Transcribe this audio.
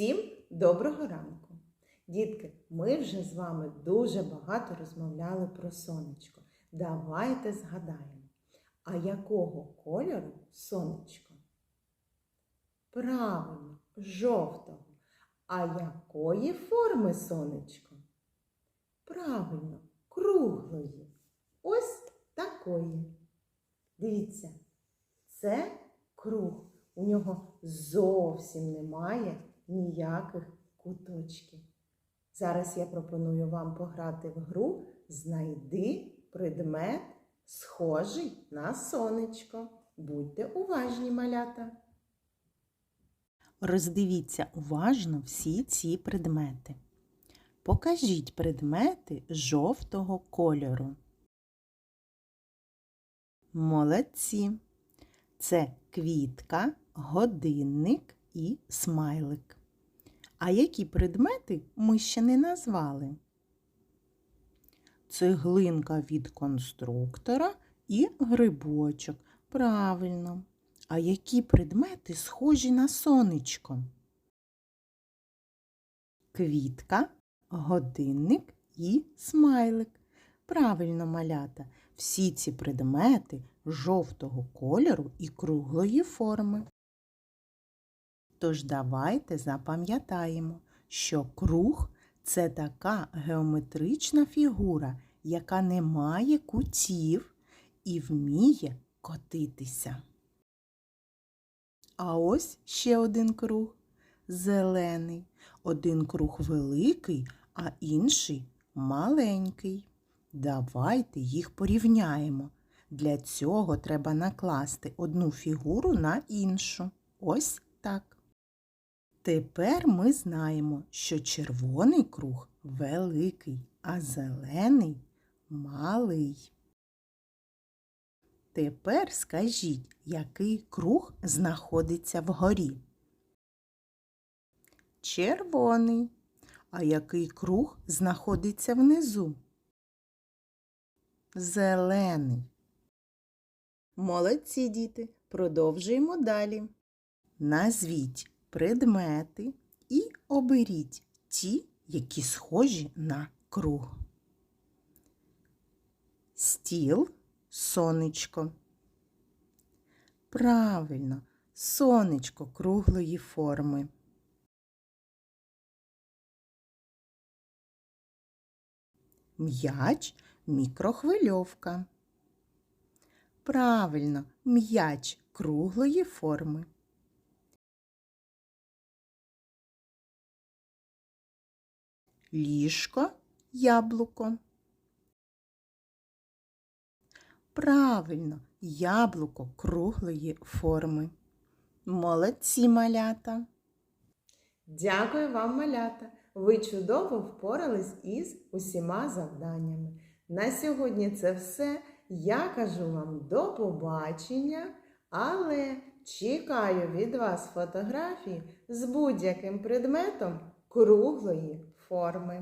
Всім доброго ранку! Дітки, ми вже з вами дуже багато розмовляли про сонечко. Давайте згадаємо, а якого кольору сонечко? Правильно, жовтого. А якої форми сонечко? Правильно, круглої. Ось такої. Дивіться, це круг. У нього зовсім немає ніяких куточків. Зараз я пропоную вам пограти в гру Знайди предмет, схожий на сонечко. Будьте уважні, малята. Роздивіться уважно всі ці предмети. Покажіть предмети жовтого кольору. Молодці. Це квітка, годинник і смайлик. А які предмети ми ще не назвали? Цеглинка від конструктора і грибочок. Правильно. А які предмети схожі на сонечко? Квітка, годинник і смайлик. Правильно, малята. Всі ці предмети жовтого кольору і круглої форми. Тож давайте запам'ятаємо, що круг це така геометрична фігура, яка не має кутів і вміє котитися. А ось ще один круг зелений. Один круг великий, а інший маленький. Давайте їх порівняємо. Для цього треба накласти одну фігуру на іншу. Ось. Тепер ми знаємо, що червоний круг великий, а зелений малий. Тепер скажіть, який круг знаходиться вгорі? Червоний. А який круг знаходиться внизу? Зелений. Молодці діти. Продовжуємо далі. Назвіть предмети і оберіть ті, які схожі на круг. Стіл, сонечко. Правильно, сонечко круглої форми. М'яч мікрохвильовка. Правильно, м'яч круглої форми. Ліжко яблуко. Правильно, яблуко круглої форми. Молодці малята. Дякую вам, малята! Ви чудово впорались із усіма завданнями. На сьогодні це все. Я кажу вам до побачення, але чекаю від вас фотографії з будь-яким предметом круглої forma